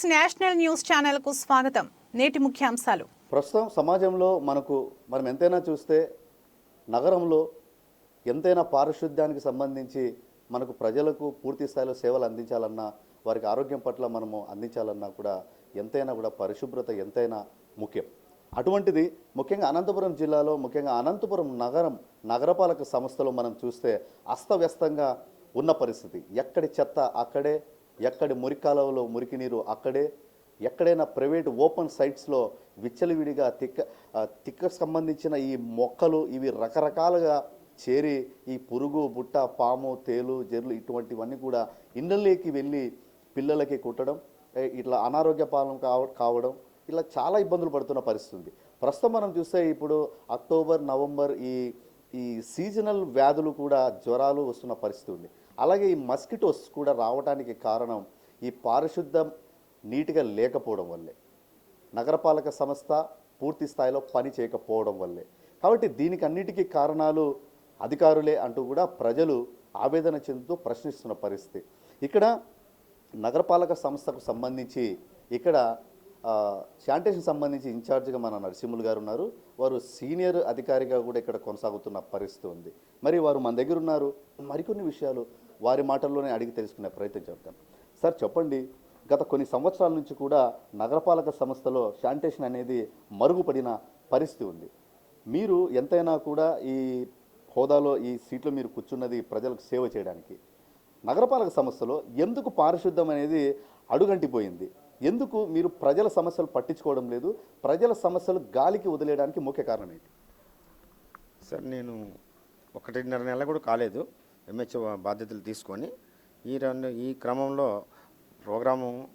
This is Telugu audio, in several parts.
సిక్స్ నేషనల్ న్యూస్ ఛానల్కు స్వాగతం. నేటి ముఖ్యాంశాలు. ప్రస్తుతం సమాజంలో మనకు మనం ఎంతైనా చూస్తే నగరంలో ఎంతైనా పారిశుద్ధ్యానికి సంబంధించి మనకు ప్రజలకు పూర్తి స్థాయిలో సేవలు అందించాలన్నా వారికి ఆరోగ్యం పట్ల మనము అందించాలన్నా కూడా ఎంతైనా కూడా పరిశుభ్రత ఎంతైనా ముఖ్యం. అటువంటిది ముఖ్యంగా అనంతపురం జిల్లాలో ముఖ్యంగా అనంతపురం నగరం నగరపాలక సంస్థలో మనం చూస్తే అస్తవ్యస్తంగా ఉన్న పరిస్థితి. ఎక్కడి చెత్త అక్కడే ఎక్కడి మురికాలవలో మురికి నీరు అక్కడే ఎక్కడైనా ప్రైవేట్ ఓపెన్ సైట్స్లో విచ్చలవిడిగా తిక్క తిక్క తిక్కకు సంబంధించిన ఈ మొక్కలు ఇవి రకరకాలుగా చేరి ఈ పురుగు బుట్ట పాము తేలు జెర్లు ఇటువంటివన్నీ కూడా ఇళ్ళలోకి వెళ్ళి పిల్లలకి కుట్టడం ఇట్లా అనారోగ్య పాలన కావ కావడం ఇలా చాలా ఇబ్బందులు పడుతున్న పరిస్థితి ఉంది ప్రస్తుతం మనం చూస్తే ఇప్పుడు అక్టోబర్ నవంబర్ ఈ ఈ సీజనల్ వ్యాధులు కూడా జ్వరాలు వస్తున్న పరిస్థితి ఉంది. అలాగే ఈ మస్కిటోస్ కూడా రావడానికి కారణం ఈ పారిశుద్ధం నీట్గా లేకపోవడం వల్లే. నగరపాలక సంస్థ పూర్తి స్థాయిలో పని చేయకపోవడం వల్లే. కాబట్టి దీనికి అన్నిటికీ కారణాలు అధికారులే అంటూ కూడా ప్రజలు ఆవేదన చెందుతూ ప్రశ్నిస్తున్న పరిస్థితి. ఇక్కడ నగరపాలక సంస్థకు సంబంధించి ఇక్కడ శానిటేషన్ సంబంధించి ఇన్ఛార్జ్గా మన నరసింహులు గారు ఉన్నారు. వారు సీనియర్ అధికారిగా కూడా ఇక్కడ కొనసాగుతున్న పరిస్థితి ఉంది. మరి వారు మన దగ్గర ఉన్నారు. మరికొన్ని విషయాలు వారి మాటల్లోనే అడిగి తెలుసుకునే ప్రయత్నం చేద్దాం. సార్ చెప్పండి. గత కొన్ని సంవత్సరాల నుంచి కూడా నగరపాలక సంస్థలో శానిటేషన్ అనేది మరుగుపడిన పరిస్థితి ఉంది. మీరు ఎంతైనా కూడా ఈ హోదాలో ఈ సీట్లో మీరు కూర్చున్నది ప్రజలకు సేవ చేయడానికి. నగరపాలక సంస్థలో ఎందుకు పారిశుద్ధం అనేది అడుగంటిపోయింది. ఎందుకు మీరు ప్రజల సమస్యలు పట్టించుకోవడం లేదు? ప్రజల సమస్యలు గాలికి వదిలేయడానికి ముఖ్య కారణం ఏంటి? సార్ నేను ఒకటిన్నర నెల కూడా కాలేదు. ఎంహెచ్ఓ బాధ్యతలు తీసుకొని ఈ రెండు ఈ క్రమంలో ప్రోగ్రాము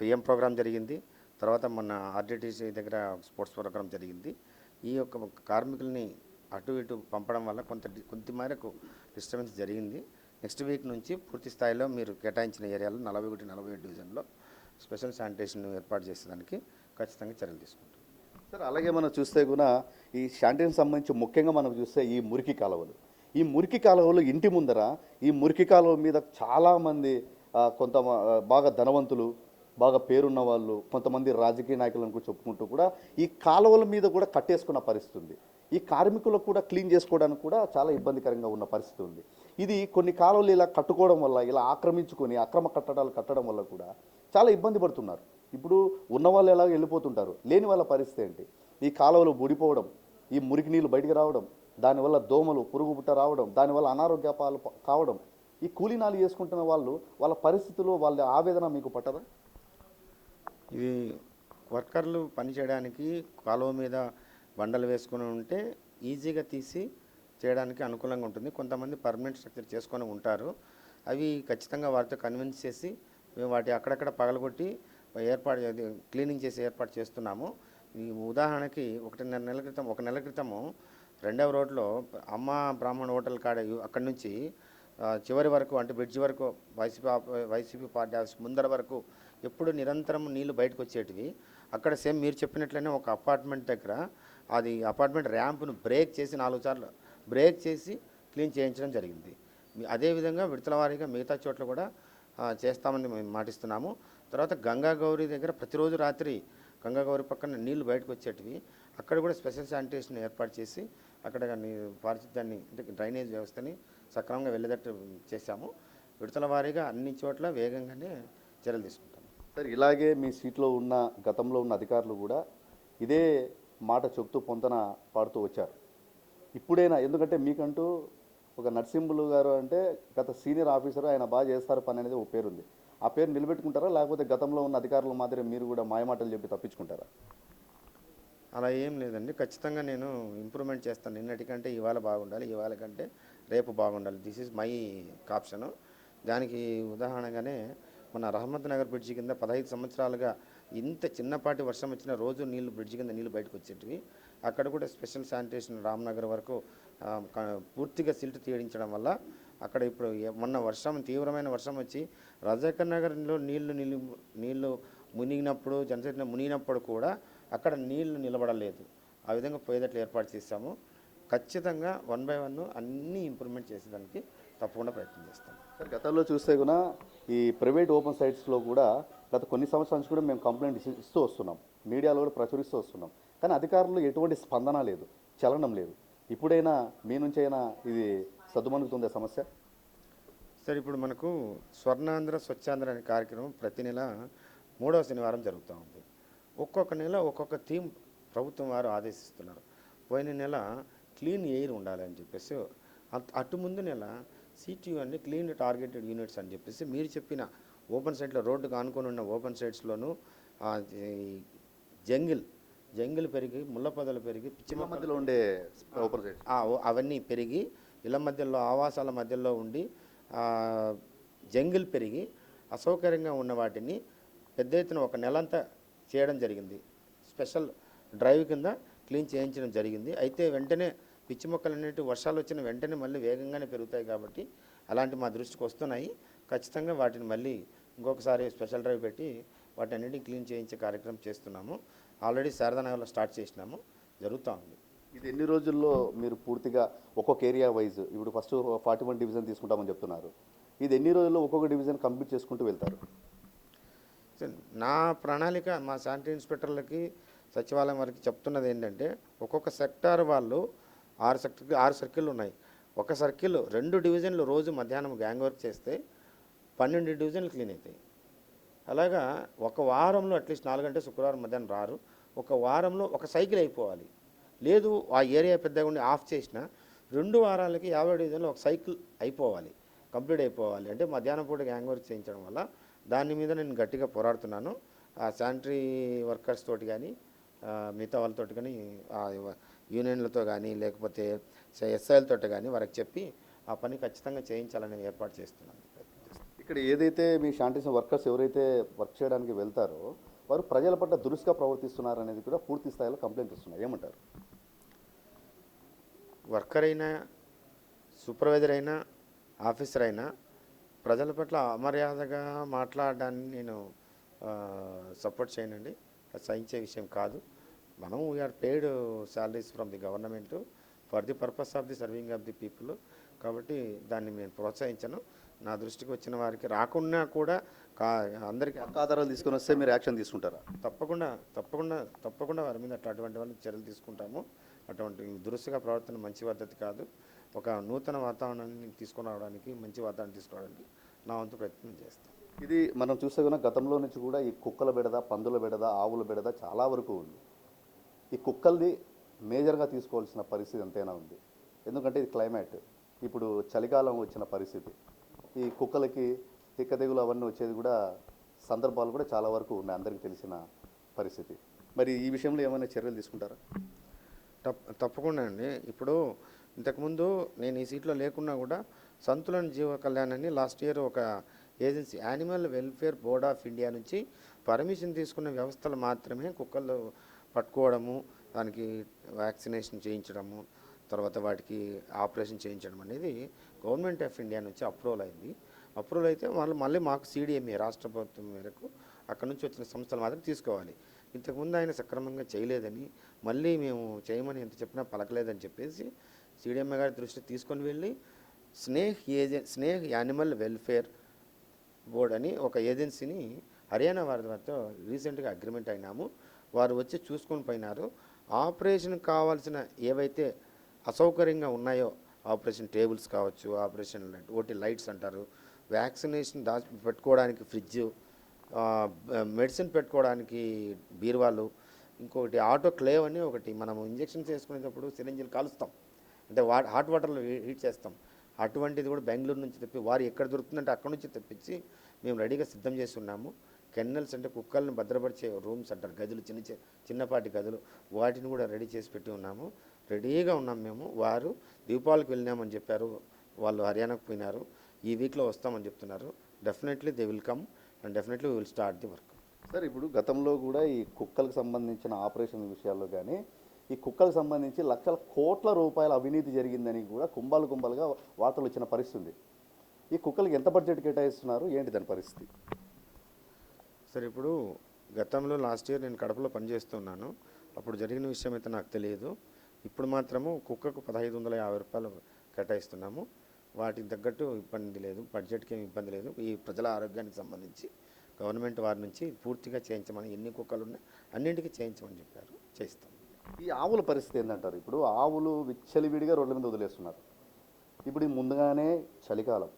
పిఎం ప్రోగ్రాం జరిగింది. తర్వాత మన ఆర్డిటీసీ దగ్గర స్పోర్ట్స్ ప్రోగ్రాం జరిగింది. ఈ యొక్క కార్మికుల్ని అటు ఇటు పంపడం వల్ల కొంత డి- కొంత మేరకు డిస్టర్బెన్స్ జరిగింది. నెక్స్ట్ వీక్ నుంచి పూర్తి స్థాయిలో మీరు కేటాయించిన ఏరియాలో నలభై ఒకటి నలభై ఏడు డివిజన్లో స్పెషల్ శానిటేషన్ ఏర్పాటు చేసేదానికి ఖచ్చితంగా చర్యలు తీసుకుంటాం. సార్ అలాగే మనం చూస్తే కూడా ఈ శానిటేషన్ సంబంధించి ముఖ్యంగా మనం చూస్తే ఈ మురికి కాలువలు. ఈ మురికి కాలువలు ఇంటి ముందర ఈ మురికి కాలువ మీద చాలామంది కొంత బాగా ధనవంతులు బాగా పేరున్న వాళ్ళు కొంతమంది రాజకీయ నాయకులను చెప్పుకుంటూ కూడా ఈ కాలువల మీద కూడా కట్టేసుకున్న పరిస్థితి ఉంది. ఈ కార్మికులకు కూడా క్లీన్ చేసుకోవడానికి కూడా చాలా ఇబ్బందికరంగా ఉన్న పరిస్థితి ఉంది. ఇది కొన్ని కాలువలు ఇలా కట్టుకోవడం వల్ల ఇలా ఆక్రమించుకొని అక్రమ కట్టడాలు కట్టడం వల్ల కూడా చాలా ఇబ్బంది పడుతున్నారు. ఇప్పుడు ఉన్న వాళ్ళు ఎలా వెళ్ళిపోతుంటారు? లేని వాళ్ళ పరిస్థితి ఏంటి? ఈ కాలువలు బుడిపోవడం ఈ మురికి నీళ్ళు బయటికి రావడం దానివల్ల దోమలు పురుగు బుట్ట రావడం దానివల్ల అనారోగ్యపాలు కావడం ఈ కూలీనాలు చేసుకుంటున్న వాళ్ళు వాళ్ళ పరిస్థితులు వాళ్ళ ఆవేదన మీకు పట్టదా? ఇది వర్కర్లు పని చేయడానికి కాలువ మీద బండలు వేసుకుని ఉంటే ఈజీగా తీసి చేయడానికి అనుకూలంగా ఉంటుంది. కొంతమంది పర్మనెంట్ స్ట్రక్చర్ చేసుకొని ఉంటారు. అవి ఖచ్చితంగా వారితో కన్విన్స్ చేసి మేము వాటి అక్కడక్కడ పగలగొట్టి ఏర్పాటు క్లీనింగ్ చేసి ఏర్పాటు చేస్తున్నాము. ఈ ఉదాహరణకి ఒకటిన్నర నెలల క్రితం ఒక నెల క్రితము రెండవ రోడ్లో అమ్మ బ్రాహ్మణ హోటల్ కాడ అక్కడి నుంచి చివరి వరకు అంటే బ్రిడ్జ్ వరకు వైసీపీ వైసీపీ పార్టీ ఆఫీస్ ముందర వరకు ఎప్పుడు నిరంతరం నీళ్ళు బయటకు వచ్చేటివి. అక్కడ సేమ్ మీరు చెప్పినట్లనే ఒక అపార్ట్మెంట్ దగ్గర అది అపార్ట్మెంట్ ర్యాంప్ను బ్రేక్ చేసి నాలుగు సార్లు బ్రేక్ చేసి క్లీన్ చేయించడం జరిగింది. అదేవిధంగా విడతల వారీగా మిగతా చోట్ల కూడా చేస్తామని మేము మాటిస్తున్నాము. తర్వాత గంగా గౌరి దగ్గర ప్రతిరోజు రాత్రి గంగా గౌరీ పక్కన నీళ్ళు బయటకు వచ్చేటివి. అక్కడ కూడా స్పెషల్ శానిటేషన్ ఏర్పాటు చేసి అక్కడ నీ పారిశుద్ధ్యాన్ని అంటే డ్రైనేజ్ వ్యవస్థని సక్రమంగా వెళ్ళేటట్టు చేశాము. విడతల వారీగా అన్ని చోట్ల వేగంగానే చర్యలు తీసుకుంటాం సార్ ఇలాగే మీ సీట్లో ఉన్న గతంలో ఉన్న అధికారులు కూడా ఇదే మాట చెప్తూ పొంతన పాడుతూ వచ్చారు. ఇప్పుడైనా? ఎందుకంటే మీకంటూ ఒక నర్సింహులు గారు అంటే గత సీనియర్ ఆఫీసర్ ఆయన బాగా చేస్తారు పని అనేది ఒక పేరుంది. ఆ పేరు నిలబెట్టుకుంటారా? లేకపోతే గతంలో ఉన్న అధికారుల మాదిరి మీరు కూడా మాయమాటలు చెప్పి తప్పించుకుంటారా? అలా ఏం లేదండి. ఖచ్చితంగా నేను ఇంప్రూవ్మెంట్ చేస్తాను. నిన్నటికంటే ఇవాళ బాగుండాలి ఇవాళ కంటే రేపు బాగుండాలి. దిస్ ఈజ్ మై కాప్షను దానికి ఉదాహరణగానే మన రహమత్ నగర్ బ్రిడ్జి కింద పదహైదు సంవత్సరాలుగా ఇంత చిన్నపాటి వర్షం వచ్చిన రోజు నీళ్ళు బ్రిడ్జి కింద నీళ్ళు బయటకు వచ్చేటివి. అక్కడ కూడా స్పెషల్ శానిటేషన్ రామ్నగర్ వరకు పూర్తిగా సిల్ట్ తీయడించడం వల్ల అక్కడ ఇప్పుడు మొన్న వర్షం తీవ్రమైన వర్షం వచ్చి రజాకర్ నగర్లో నీళ్ళు నిలు నీళ్ళు మునిగినప్పుడు జనసేన మునిగినప్పుడు కూడా అక్కడ నీళ్ళు నిలబడలేదు. ఆ విధంగా పోయేటట్లు ఏర్పాటు చేశాము. ఖచ్చితంగా వన్ బై వన్ అన్నీ ఇంప్రూవ్మెంట్ చేసేదానికి తప్పకుండా ప్రయత్నం చేస్తాం. సార్ గతంలో చూస్తే కూడా ఈ ప్రైవేట్ ఓపెన్ సైట్స్లో కూడా గత కొన్ని సంవత్సరాల నుంచి కూడా మేము కంప్లైంట్ ఇస్తూ- ఇస్తూ వస్తున్నాం. మీడియాలో కూడా ప్రచురిస్తూ వస్తున్నాం. కానీ అధికారులు ఎటువంటి స్పందన లేదు. చలనం లేదు. ఇప్పుడైనా మీ నుంచి అయినా ఇది సద్దుమణుగుతుందే సమస్య? సార్ ఇప్పుడు మనకు స్వర్ణాంధ్ర స్వచ్ఛాంధ్ర అనే కార్యక్రమం ప్రతి నెల మూడవ శనివారం జరుగుతూ ఉంది. ఒక్కొక్క నెల ఒక్కొక్క థీమ్ ప్రభుత్వం వారు ఆదేశిస్తున్నారు. పోయిన నెల క్లీన్ ఎయిర్ ఉండాలి అని చెప్పేసి అట్- ముందు నెల సిటియు అని క్లీన్ టార్గెటెడ్ యూనిట్స్ అని చెప్పేసి మీరు చెప్పిన ఓపెన్ సైట్లో రోడ్డుకు ఆనుకొని ఉన్న ఓపెన్ ఈ జంగిల్ జంగిల్ పెరిగి ముళ్ళ పొదలు పెరిగి పిచ్చి మధ్యలో ఉండే ఓపెన్ ఓ- అవన్నీ పెరిగి ఇళ్ళ మధ్యలో ఆవాసాల మధ్యలో ఉండి జంగిల్ పెరిగి అసౌకర్యంగా ఉన్న వాటిని పెద్ద ఎత్తున ఒక నెలంతా చేయడం జరిగింది. స్పెషల్ డ్రైవ్ కింద క్లీన్ చేయించడం జరిగింది. అయితే వెంటనే పిచ్చి మొక్కలు వర్షాలు వచ్చిన వెంటనే మళ్ళీ వేగంగానే పెరుగుతాయి కాబట్టి అలాంటి మా దృష్టికి వస్తున్నాయి. ఖచ్చితంగా వాటిని మళ్ళీ ఇంకొకసారి స్పెషల్ డ్రైవ్ పెట్టి వాటన్నిటిని క్లీన్ చేయించే కార్యక్రమం చేస్తున్నాము. ఆల్రెడీ శారదానగర్లో స్టార్ట్ చేసినాము. జరుగుతూ ఉంది. ఇది ఎన్ని రోజుల్లో మీరు పూర్తిగా ఒక్కొక్క ఏరియా వైజ్ ఇప్పుడు ఫస్ట్ ఫార్టీ వన్ డివిజన్ తీసుకుంటామని చెప్తున్నారు. ఇది ఎన్ని రోజుల్లో ఒక్కొక్క డివిజన్ కంప్లీట్ చేసుకుంటూ వెళ్తారు? నా ప్రణాళిక మా శానిటరీ ఇన్స్పెక్టర్లకి సచివాలయం వారికి చెప్తున్నది ఏంటంటే ఒక్కొక్క సెక్టార్ వాళ్ళు ఆరు సెక్టర్ ఆరు సర్కిళ్ళు ఉన్నాయి. ఒక సర్కిల్ రెండు డివిజన్లు రోజు మధ్యాహ్నం గ్యాంగ్ వర్క్ చేస్తే పన్నెండు డివిజన్లు క్లీన్ అవుతాయి అలాగా ఒక వారంలో అట్లీస్ట్ నాలుగు శుక్రవారం మధ్యాహ్నం రారు. ఒక వారంలో ఒక సైకిల్ అయిపోవాలి. లేదు ఆ ఏరియా పెద్దగా ఉండి ఆఫ్ చేసిన రెండు వారాలకి యాభై డివిజన్లు ఒక సైకిల్ అయిపోవాలి. కంప్లీట్ అయిపోవాలి. అంటే మధ్యాహ్నం పూట గ్యాంగ్ వర్క్ చేయించడం వల్ల దాని మీద నేను గట్టిగా పోరాడుతున్నాను. ఆ శానిటరీ వర్కర్స్ తోటి కానీ మిగతా వాళ్ళతో కానీ యూనియన్లతో కానీ లేకపోతే ఎస్ఐలతో కానీ వారికి చెప్పి ఆ పని ఖచ్చితంగా చేయించాలని ఏర్పాటు చేస్తున్నాను. ఇక్కడ ఏదైతే మీ శానిటేషన్ వర్కర్స్ ఎవరైతే వర్క్ చేయడానికి వెళ్తారో వారు ప్రజల పట్ల దురుసుగా ప్రవర్తిస్తున్నారు అనేది కూడా పూర్తి స్థాయిలో కంప్లైంట్ ఇస్తున్నారు ఏమంటారు? వర్కర్ అయినా సూపర్వైజర్ అయినా ఆఫీసర్ అయినా ప్రజల పట్ల అమర్యాదగా మాట్లాడడాన్ని నేను సపోర్ట్ చేయనండి. అది సహించే విషయం కాదు. మనం we are paid salaries from the government for the purpose of the serving of the people కాబట్టి దాన్ని నేను ప్రోత్సహించను. నా దృష్టికి వచ్చిన వారికి రాకున్నా కూడా కా అందరికీ ఆధారాలు తీసుకొని వస్తే మీరు యాక్షన్ తీసుకుంటారా? తప్పకుండా తప్పకుండా తప్పకుండా వారి మీద అటువంటి వాళ్ళకి చర్యలు తీసుకుంటాము. అటువంటి దురుసుగా ప్రవర్తన మంచి పద్ధతి కాదు. ఒక నూతన వాతావరణాన్ని తీసుకురావడానికి మంచి వాతావరణం తీసుకురావడానికి నా వంతు ప్రయత్నం చేస్తాం. ఇది మనం చూస్తే కనుక గతంలో నుంచి కూడా ఈ కుక్కల బెడద పందుల బెడద ఆవుల బెడద చాలా వరకు ఉంది. ఈ కుక్కల్ది మేజర్గా తీసుకోవాల్సిన పరిస్థితి ఎంతైనా ఉంది. ఎందుకంటే ఇది క్లైమేట్. ఇప్పుడు చలికాలం వచ్చిన పరిస్థితి. ఈ కుక్కలకి తిక్క తెగులు అవన్నీ వచ్చేది కూడా సందర్భాలు కూడా చాలా వరకు ఉన్నాయి అందరికీ తెలిసిన పరిస్థితి. మరి ఈ విషయంలో ఏమైనా చర్యలు తీసుకుంటారా? తప్ తప్పకుండా అండి. ఇప్పుడు ఇంతకుముందు నేను ఈ సీట్లో లేకున్నా కూడా సంతులన జీవ కళ్యాణాన్ని లాస్ట్ ఇయర్ ఒక agency animal welfare board of India నుంచి పర్మిషన్ తీసుకున్న వ్యవస్థలు మాత్రమే కుక్కలు పట్టుకోవడము దానికి వ్యాక్సినేషన్ చేయించడము తర్వాత వాటికి ఆపరేషన్ చేయించడం అనేది గవర్నమెంట్ ఆఫ్ ఇండియా నుంచి అప్రూవల్ అయింది. అప్రూవల్ అయితే వాళ్ళు మళ్ళీ మాకు సీడీఎంఏ రాష్ట్ర ప్రభుత్వం మేరకు అక్కడ నుంచి వచ్చిన సంస్థలు మాత్రం తీసుకోవాలి. ఇంతకుముందు ఆయన సక్రమంగా చేయలేదని మళ్ళీ మేము చేయమని ఎంత చెప్పినా పలకలేదని చెప్పేసి సిడిఎంఏ గారి దృష్టి తీసుకొని వెళ్ళి స్నేహ్ ఏజెన్ స్నేహ్ యానిమల్ వెల్ఫేర్ బోర్డ్ అని ఒక ఏజెన్సీని హర్యానా వారి వారితో రీసెంట్గా అగ్రిమెంట్ అయినాము. వారు వచ్చి చూసుకొని పోయినారు. ఆపరేషన్ కావాల్సిన ఏవైతే అసౌకర్యంగా ఉన్నాయో ఆపరేషన్ టేబుల్స్ కావచ్చు ఆపరేషన్ లైట్ ఓటీ లైట్స్ అంటారు వ్యాక్సినేషన్ దాచి పెట్టుకోవడానికి ఫ్రిడ్జ్ మెడిసిన్ పెట్టుకోవడానికి బీరువాలు ఇంకొకటి ఆటో క్లేవ్ అని ఒకటి మనము ఇంజెక్షన్స్ వేసుకునేటప్పుడు సిరింజిలు కాలుస్తాం. అంటే వా హాట్ వాటర్లో హీట్ చేస్తాం. అటువంటిది కూడా బెంగళూరు నుంచి తెప్పి వారు ఎక్కడ దొరుకుతుందంటే అక్కడ నుంచి తెప్పించి మేము రెడీగా సిద్ధం చేసి ఉన్నాము. కెన్నెల్స్ అంటే కుక్కల్ని భద్రపరిచే రూమ్స్ అంటారు. గదులు చిన్న చిన్నపాటి గదులు. వాటిని కూడా రెడీ చేసి పెట్టి ఉన్నాము. రెడీగా ఉన్నాం మేము. వారు దీపావళికి వెళ్ళినామని చెప్పారు. వాళ్ళు హర్యానాకు పోయినారు. ఈ వీక్లో వస్తామని చెప్తున్నారు. Definitely they will come and definitely will start the work. Sir ఇప్పుడు గతంలో కూడా ఈ కుక్కలకు సంబంధించిన ఆపరేషన్ విషయాల్లో కానీ ఈ కుక్కలకు సంబంధించి లక్షల కోట్ల రూపాయల అవినీతి జరిగిందని కూడా కుంభాలు కుంభాలుగా వార్తలు వచ్చిన పరిస్థితి ఉంది. ఈ కుక్కలకి ఎంత బడ్జెట్ కేటాయిస్తున్నారు? ఏంటి దాని పరిస్థితి? సరే ఇప్పుడు గతంలో లాస్ట్ ఇయర్ నేను కడపలో పనిచేస్తున్నాను. అప్పుడు జరిగిన విషయం అయితే నాకు తెలియదు. ఇప్పుడు మాత్రము కుక్కకు పదహైదు వందల యాభై రూపాయలు కేటాయిస్తున్నాము. వాటికి తగ్గట్టు ఇబ్బంది లేదు బడ్జెట్కి ఏమి ఇబ్బంది లేదు. ఈ ప్రజల ఆరోగ్యానికి సంబంధించి గవర్నమెంట్ వారి నుంచి పూర్తిగా చేయించమని ఎన్ని కుక్కలు ఉన్నాయి అన్నింటికీ చేయించమని చెప్పారు. చేయిస్తాం. ఈ ఆవుల పరిస్థితి ఏంటంటారు ఇప్పుడు ఆవులు విచ్చలివిడిగా రోడ్ల మీద వదిలేస్తున్నారు. ఇప్పుడు ముందుగానే చలికాలం.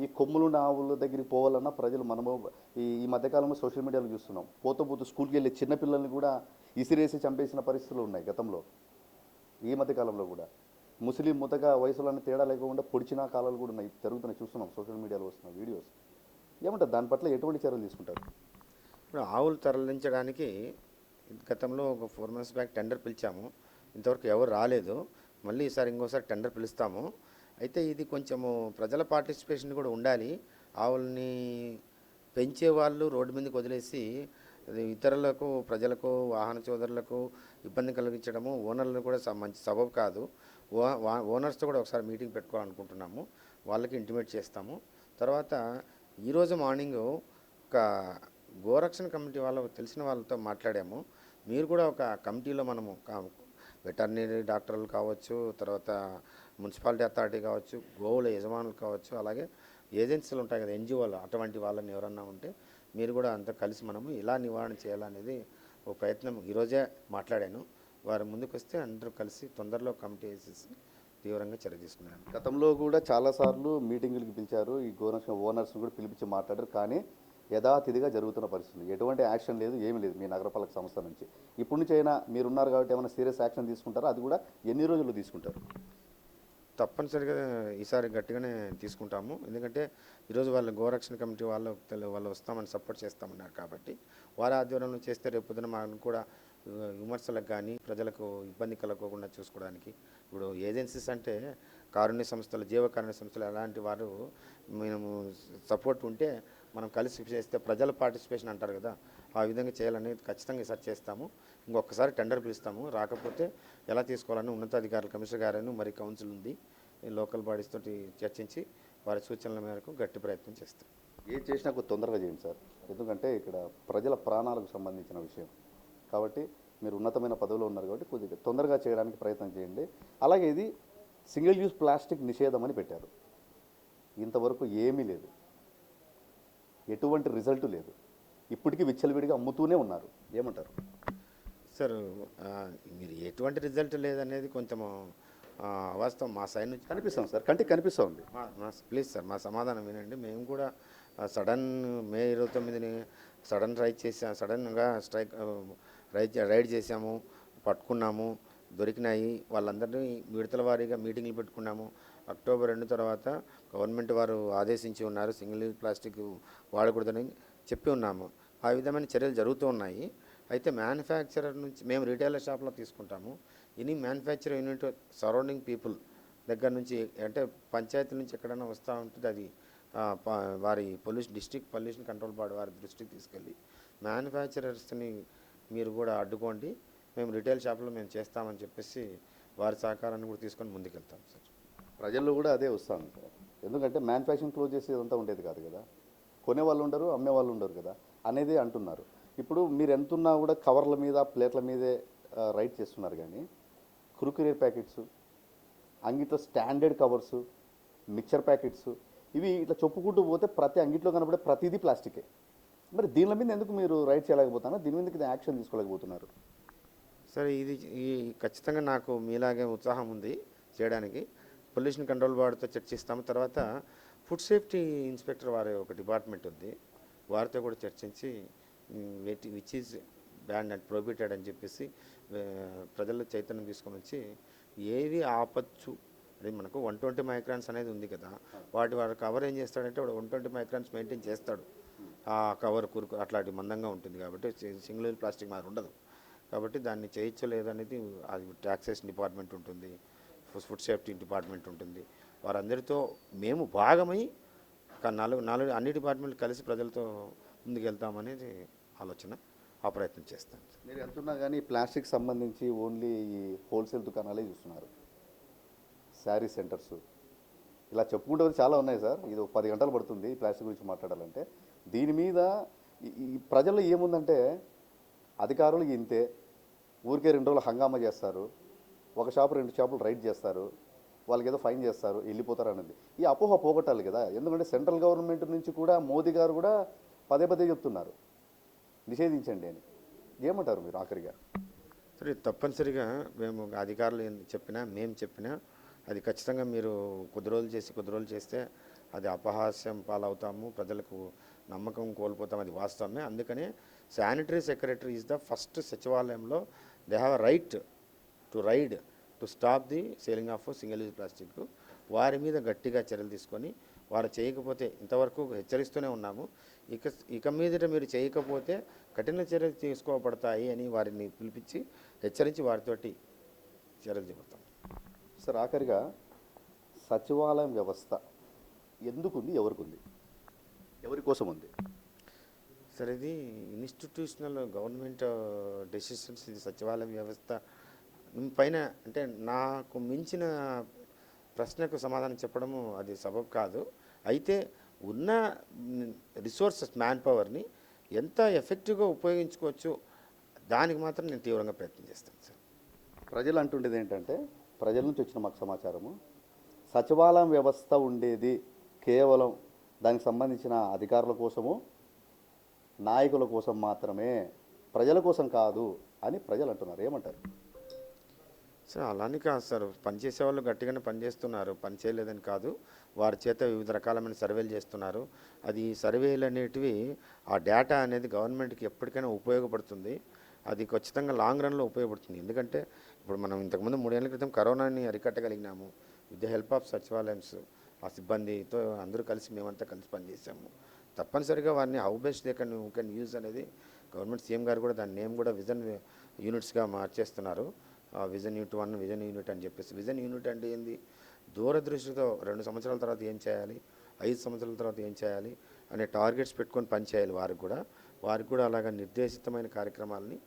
ఈ కొమ్ములున్న ఆవుల దగ్గరికి పోవాలన్నా ప్రజలు మనము ఈ ఈ మధ్యకాలంలో సోషల్ మీడియాలో చూస్తున్నాం. పోతూ పోతూ స్కూల్కి వెళ్ళే చిన్న పిల్లల్ని కూడా ఇసిరేసి చంపేసిన పరిస్థితులు ఉన్నాయి గతంలో. ఈ మధ్యకాలంలో కూడా. ముస్లిం ముతగా వయసులోని తేడా లేకుండా పొడిచిన కాలాలు కూడా ఉన్నాయి. జరుగుతున్నాయి. చూస్తున్నాం సోషల్ మీడియాలో వస్తున్న వీడియోస్. ఏమంటారు? దాని పట్ల ఎటువంటి చర్యలు తీసుకుంటారు? ఇప్పుడు ఆవులు తరలించడానికి గతంలో ఒక ఫోర్ మంత్స్ బ్యాక్ టెండర్ పిలిచాము. ఇంతవరకు ఎవరు రాలేదు. మళ్ళీ ఈసారి ఇంకోసారి టెండర్ పిలుస్తాము. అయితే ఇది కొంచెము ప్రజల పార్టిసిపేషన్ కూడా ఉండాలి. ఆవుల్ని పెంచే వాళ్ళు రోడ్డు మీదకి వదిలేసి ఇతరులకు ప్రజలకు వాహన చోదరులకు ఇబ్బంది కలిగించడము ఓనర్లు కూడా మంచి సబబు కాదు. ఓ- ఓనర్స్తో కూడా ఒకసారి మీటింగ్ పెట్టుకోవాలనుకుంటున్నాము. వాళ్ళకి ఇంటిమేట్ చేస్తాము. తర్వాత ఈరోజు మార్నింగ్ ఒక గోరక్షణ కమిటీ వాళ్ళ తెలిసిన వాళ్ళతో మాట్లాడాము. మీరు కూడా ఒక కమిటీలో మనము వెటర్నరీ డాక్టర్లు కావచ్చు తర్వాత మున్సిపాలిటీ అథారిటీ కావచ్చు గోవుల యజమానులు కావచ్చు అలాగే ఏజెన్సీలు ఉంటాయి కదా ఎన్జిఓలు అటువంటి వాళ్ళని ఎవరన్నా ఉంటే మీరు కూడా అంతా కలిసి మనము ఇలా నివారణ చేయాలనేది ఒక ప్రయత్నం ఈరోజే మాట్లాడాను. వారు ముందుకు వస్తే అందరూ కలిసి తొందరలో కమిటీ వేసేసి తీవ్రంగా చర్య తీసుకున్నాను. గతంలో కూడా చాలాసార్లు మీటింగులకు పిలిచారు. ఈ గోరక్షణ ఓనర్స్ కూడా పిలిపించి మాట్లాడారు. కానీ యథాతిథిగా జరుగుతున్న పరిస్థితులు. ఎటువంటి యాక్షన్ లేదు ఏమీ లేదు మీ నగరపాలక సంస్థ నుంచి. ఇప్పుడు నుంచి అయినా మీరున్నారు కాబట్టి ఏమైనా సీరియస్ యాక్షన్ తీసుకుంటారో? అది కూడా ఎన్ని రోజుల్లో తీసుకుంటారు? తప్పనిసరిగా ఈసారి గట్టిగానే తీసుకుంటాము. ఎందుకంటే ఈరోజు వాళ్ళ గోరక్షణ కమిటీ వాళ్ళు వాళ్ళు వస్తామని సపోర్ట్ చేస్తామన్నారు కాబట్టి వారి ఆధ్వర్యంలో చేస్తే రేపు పొద్దున మాకు కూడా విమర్శలకు కానీ ప్రజలకు ఇబ్బంది కలగకుండా చూసుకోవడానికి ఇప్పుడు ఏజెన్సీస్ అంటే కారుణ్య సంస్థలు జీవకారుణ్య సంస్థలు అలాంటి వారు మేము సపోర్ట్ ఉంటే మనం కలిసి చేస్తే ప్రజల పార్టిసిపేషన్ అంటారు కదా ఆ విధంగా చేయాలని ఖచ్చితంగా ఈసారి చేస్తాము. ఇంకొకసారి టెండర్ పిలుస్తాము. రాకపోతే ఎలా తీసుకోవాలని ఉన్నతాధికారులు కమిషనర్ గారని మరి కౌన్సిల్ ఉంది ఈ లోకల్ బాడీస్ తోటి చర్చించి వారి సూచనల మేరకు గట్టి ప్రయత్నం చేస్తాం. ఏది చేసినా కొద్ది తొందరగా చేయండి సార్. ఎందుకంటే ఇక్కడ ప్రజల ప్రాణాలకు సంబంధించిన విషయం. కాబట్టి మీరు ఉన్నతమైన పదవిలో ఉన్నారు కాబట్టి కొద్దిగా తొందరగా చేయడానికి ప్రయత్నం చేయండి. అలాగే ఇది సింగిల్ యూజ్ ప్లాస్టిక్ నిషేధం అని పెట్టారు. ఇంతవరకు ఏమీ లేదు. ఎటువంటి రిజల్ట్ లేదు. ఇప్పటికీ విచ్చలవిడిగా అమ్ముతూనే ఉన్నారు. ఏమంటారు? సార్ మీరు ఎటువంటి రిజల్ట్ లేదనేది కొంచెము ఆ, అవాస్తవం మా సైడ్ నుంచి కనిపిస్తాం సార్ కంటికి కనిపిస్తూ ఉంది ప్లీజ్ సార్ మా సమాధానం వినండి. మేము కూడా సడన్ మే ఇరవై తొమ్మిదిని సడన్ రైడ్ చేసా సడన్గా స్ట్రైక్ రైడ్ రైడ్ చేసాము పట్టుకున్నాము. దొరికినాయి. వాళ్ళందరినీ విడతల వారీగా మీటింగ్లు పెట్టుకున్నాము. అక్టోబర్ రెండు తర్వాత గవర్నమెంట్ వారు ఆదేశించి ఉన్నారు. సింగిల్ యూజ్ ప్లాస్టిక్ వాడకూడదని చెప్పి ఉన్నాము. ఆ విధమైన చర్యలు జరుగుతూ ఉన్నాయి. అయితే మ్యానుఫ్యాక్చరర్ నుంచి మేము రీటైలర్ షాప్లో తీసుకుంటాము. Any manufacture unit surrounding people దగ్గర నుంచి అంటే పంచాయతీ నుంచి ఎక్కడైనా వస్తూ ఉంటుంది అది వారి pollution district pollution control board వారి దృష్టికి తీసుకెళ్ళి మ్యానుఫ్యాక్చరర్స్ని మీరు కూడా అడ్డుకోండి. మేము రిటైల్ షాప్లో మేము చేస్తామని చెప్పేసి వారి సహకారాన్ని కూడా తీసుకొని ముందుకెళ్తాం సార్ ప్రజల్లో కూడా అదే వస్తాను సార్ ఎందుకంటే మ్యానుఫ్యాక్చరింగ్ క్లోజ్ చేసేదంతా ఉండేది కాదు కదా. కొనేవాళ్ళు ఉండరు అమ్మే వాళ్ళు ఉండరు కదా అనేది అంటున్నారు. ఇప్పుడు మీరు ఎంతున్నా కూడా కవర్ల మీద ప్లేట్ల మీదే రైట్ చేస్తున్నారు కానీ కురుకురే ప్యాకెట్స్ అంగిట్లో స్టాండర్డ్ కవర్స్ మిక్చర్ ప్యాకెట్స్ ఇవి ఇట్లా చెప్పుకుంటూ పోతే ప్రతి అంగిట్లో కనబడే ప్రతిదీ ప్లాస్టికే. మరి దీని మీద ఎందుకు మీరు రైట్ చేయలేకపోతున్నారు? దీని మీద యాక్షన్ తీసుకోలేకపోతున్నారు? సరే ఇది ఈ ఖచ్చితంగా నాకు మీలాగే ఉత్సాహం ఉంది చేయడానికి. పొల్యూషన్ కంట్రోల్ బోర్డుతో చర్చిస్తాము. తర్వాత ఫుడ్ సేఫ్టీ ఇన్స్పెక్టర్ వారి ఒక డిపార్ట్మెంట్ ఉంది. వారితో కూడా చర్చించి which is banned and prohibited అని చెప్పేసి ప్రజల్లో చైతన్యం తీసుకొని వచ్చి ఏవి ఆపచ్చు? అది మనకు వన్ ట్వంటీ మైక్రాన్స్ అనేది ఉంది కదా. వాటి వాడు కవర్ ఏం చేస్తాడంటే వాడు వన్ ట్వంటీ మైక్రాన్స్ మెయింటైన్ చేస్తాడు. ఆ కవర్ కురుకు అట్లాంటి మందంగా ఉంటుంది కాబట్టి సింగిల్ ప్లాస్టిక్ మాది ఉండదు. కాబట్టి దాన్ని చేయించలేదనేది అనేది అది ట్యాక్సేషన్ డిపార్ట్మెంట్ ఉంటుంది ఫుడ్ సేఫ్టీ డిపార్ట్మెంట్ ఉంటుంది. వారందరితో మేము భాగమై నాలుగు నాలుగు అన్ని డిపార్ట్మెంట్లు కలిసి ప్రజలతో ముందుకెళ్తామనేది ఆలోచన ఆ ప్రయత్నం చేస్తాం. మీరు ఎంతున్నా కానీ ప్లాస్టిక్ సంబంధించి ఓన్లీ ఈ హోల్సేల్ దుకాణాలే చూస్తున్నారు. శారీ సెంటర్స్. ఇలా చెప్పుకుంటే చాలా ఉన్నాయి సార్. ఇది ఒక పది గంటలు పడుతుంది ప్లాస్టిక్ గురించి మాట్లాడాలంటే. దీని మీద ఈ- ఈ ప్రజల్లో ఏముందంటే అధికారులు ఇంతే. ఊరికే రెండు రోజులు హంగామా చేస్తారు. ఒక షాపు రెండు షాపులు రైడ్ చేస్తారు. వాళ్ళకి ఏదో ఫైన్ చేస్తారు వెళ్ళిపోతారు అనేది ఈ అపోహ పోగొట్టాలి కదా. ఎందుకంటే సెంట్రల్ గవర్నమెంట్ నుంచి కూడా మోదీ గారు కూడా పదే పదే చెప్తున్నారు. నిషేధించండి అని. ఏమంటారు మీరు ఆఖరిగా? సరే తప్పనిసరిగా మేము అధికారులు ఏం చెప్పినా మేము చెప్పినా అది ఖచ్చితంగా మీరు కొద్ది రోజులు చేసి కొద్ది రోజులు చేస్తే అది అపహాస్యం పాలవుతాము. ప్రజలకు నమ్మకం కోల్పోతాం. అది వాస్తవమే. అందుకనే sanitary secretary is the first సచివాలయంలో they have right to raid to stop the selling of single use plastic వారి మీద గట్టిగా చర్యలు తీసుకొని వారు చేయకపోతే ఇంతవరకు హెచ్చరిస్తూనే ఉన్నాము. ఇక ఇక మీదట మీరు చేయకపోతే కఠిన చర్యలు తీసుకోబడతాయి అని వారిని పిలిపించి హెచ్చరించి వారితోటి చర్యలు చెబుతాం సార్ ఆఖరిగా సచివాలయం వ్యవస్థ ఎందుకుంది? ఎవరికి ఉంది ఎవరి కోసం ఉంది సరే ఇది ఇన్స్టిట్యూషనల్ గవర్నమెంట్ డెసిషన్స్ ఇది సచివాలయం వ్యవస్థ. పైన అంటే నాకు మించిన ప్రశ్నకు సమాధానం చెప్పడము అది సబబ్ కాదు. అయితే ఉన్న రిసోర్సెస్ మ్యాన్ పవర్ని ఎంత ఎఫెక్టివ్గా ఉపయోగించుకోవచ్చు దానికి మాత్రం నేను తీవ్రంగా ప్రయత్నం చేస్తాను సార్. ప్రజలు అంటుండేది ఏంటంటే ప్రజల నుంచి వచ్చిన మాకు సమాచారము సచివాలయం వ్యవస్థ ఉండేది కేవలం దానికి సంబంధించిన అధికారుల కోసము నాయకుల కోసం మాత్రమే ప్రజల కోసం కాదు అని ప్రజలు అంటున్నారు ఏమంటారు? సార్ అలానే కాదు సార్. పనిచేసే వాళ్ళు గట్టిగానే పనిచేస్తున్నారు పని చేయలేదని కాదు. వారి చేత వివిధ రకాలమైన సర్వేలు చేస్తున్నారు. అది సర్వేలు అనేటివి ఆ డేటా అనేది గవర్నమెంట్కి ఎప్పటికైనా ఉపయోగపడుతుంది. అది ఖచ్చితంగా లాంగ్ రన్లో ఉపయోగపడుతుంది. ఎందుకంటే ఇప్పుడు మనం ఇంతకుముందు మూడేళ్ళ క్రితం కరోనాని అరికట్టగలిగినాము. విత్ ద హెల్ప్ ఆఫ్ సచివాలయన్స్ ఆ సిబ్బందితో అందరూ కలిసి మేమంతా కలిసి పనిచేసాము. తప్పనిసరిగా వారిని how best they can can use అనేది గవర్నమెంట్ సీఎం గారు కూడా దాని నేమ్ కూడా విజన్ యూనిట్స్గా మార్చేస్తున్నారు. Vision unit one vision unit అని చెప్పేసి. విజన్ యూనిట్ అంటే ఏంది? దూరదృష్టితో రెండు సంవత్సరాల తర్వాత ఏం చేయాలి? ఐదు సంవత్సరాల తర్వాత ఏం చేయాలి? అనే టార్గెట్స్ పెట్టుకొని పని చేయాలి వారికి కూడా. వారికి కూడా అలాగా నిర్దేశితమైన కార్యక్రమాలని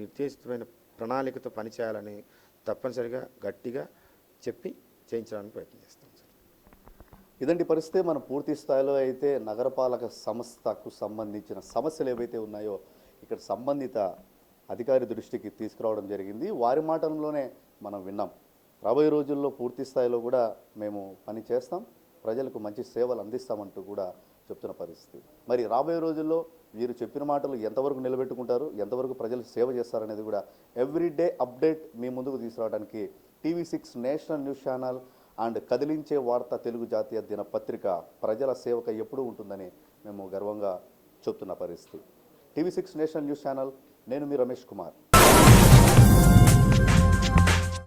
నిర్దేశితమైన ప్రణాళికతో పనిచేయాలని తప్పనిసరిగా గట్టిగా చెప్పి చేయించడానికి ప్రయత్నం చేస్తాం. ఇదండి పరిస్థితి. మనం పూర్తి స్థాయిలో అయితే నగరపాలక సంస్థకు సంబంధించిన సమస్యలు ఏవైతే ఉన్నాయో ఇక్కడ సంబంధిత అధికారి దృష్టికి తీసుకురావడం జరిగింది. వారి మాటల్లోనే మనం విన్నాం. రాబోయే రోజుల్లో పూర్తి స్థాయిలో కూడా మేము పని చేస్తాం. ప్రజలకు మంచి సేవలు అందిస్తామంటూ కూడా చెప్తున్న పరిస్థితి. మరి రాబోయే రోజుల్లో వీరు చెప్పిన మాటలు ఎంతవరకు నిలబెట్టుకుంటారు ఎంతవరకు ప్రజలు సేవ చేస్తారనేది కూడా ఎవ్రీడే అప్డేట్ మీ ముందుకు తీసుకురావడానికి TV six national news channel and కదిలించే వార్త తెలుగు జాతీయ దినపత్రిక ప్రజల సేవక ఎప్పుడూ ఉంటుందని మేము గర్వంగా చెప్తున్న పరిస్థితి. TV six national news channel నేను మీ రమేష్ కుమార్.